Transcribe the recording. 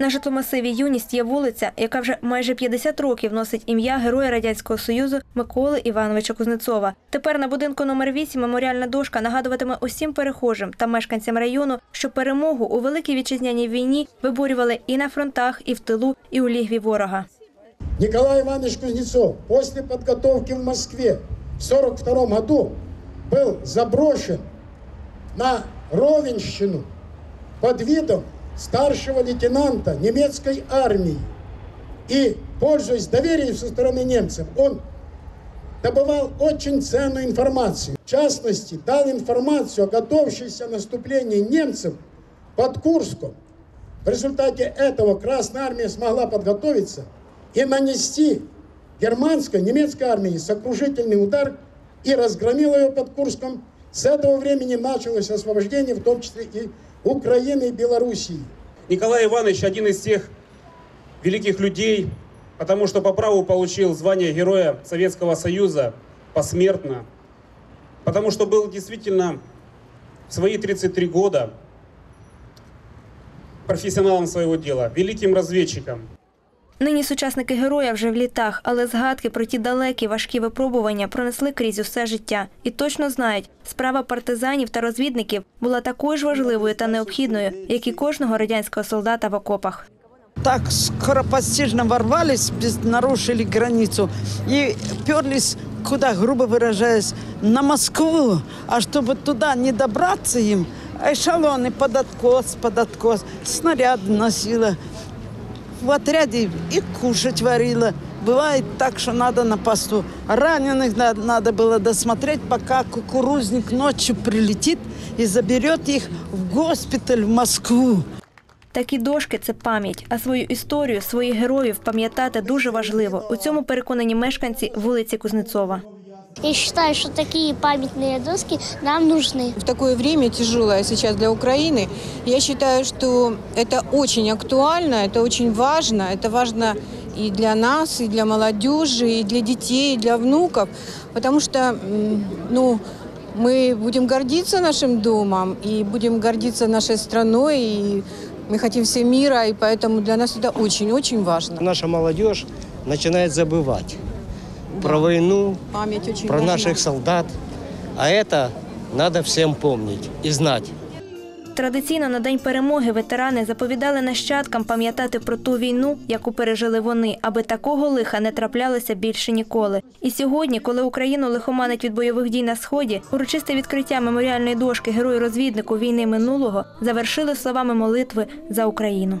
На житломасиві Юність є вулиця, яка вже майже 50 років носить ім'я Героя Радянського Союзу Миколи Івановича Кузнецова. Тепер на будинку номер 8 меморіальна дошка нагадуватиме усім перехожим та мешканцям району, що перемогу у великій вітчизняній війні виборювали і на фронтах, і в тилу, і у лігві ворога. Николай Иванович Кузнецов после подготовки в Москве в 1942 году был заброшен на Ровенщину под видом старшего лейтенанта немецкой армии. И, пользуясь доверием со стороны немцев, он добывал очень ценную информацию. В частности, дал информацию о готовящемся наступлении немцев под Курском. В результате этого Красная Армия смогла подготовиться и нанести германской, немецкой армии сокрушительный удар и разгромила ее под Курском. С этого времени началось освобождение, в том числе и Украины и Белоруссии. Николай Иванович один из тех великих людей, потому что по праву получил звание Героя Советского Союза посмертно, потому что был действительно в свои 33 года профессионалом своего дела, великим разведчиком. Нині сучасники героя вже в літах, але згадки про ті далекі важкі випробування пронесли крізь усе життя і точно знають, справа партизанів та розвідників була такою ж важливою та необхідною, як і кожного радянського солдата в окопах. так скоропостижно ворвались, без- нарушили границу и перлись, куда, грубо выражаясь, на Москву. А чтобы туда не добраться им, эшелоны под откос, под откос, снаряды носила. В отряде и кушать варила. Бывает так, что надо на посту. Раненых на- надо было досмотреть, пока кукурузник ночью прилетит и заберет их в госпиталь в Москву. Такі дошки це пам'ять, а свою історію, своїх героїв пам'ятати дуже важливо. У цьому переконані мешканці вулиці Кузнецова. Я считаю, что такие памятные доски нам нужны. В такое время тяжелое сейчас для Украины, я считаю, что это очень актуально, это очень важно. Это важно и для нас, и для молодежи, и для детей, и для внуков. Потому что м, ну, мы будем гордиться нашим домом, и будем гордиться нашей страной, и мы хотим все мира, и поэтому для нас это очень-очень важно. Наша молодежь начинает забывать про войну, Память очень про важна. наших солдат. А это надо всем помнить и знать. Традиційно на день перемоги ветерани заповідали нащадкам пам'ятати про ту війну, яку пережили вони, аби такого лиха не траплялося більше ніколи. І сьогодні, коли Україну лихоманить від бойових дій на сході, урочисте відкриття меморіальної дошки герою розвіднику війни минулого завершили словами молитви за Україну.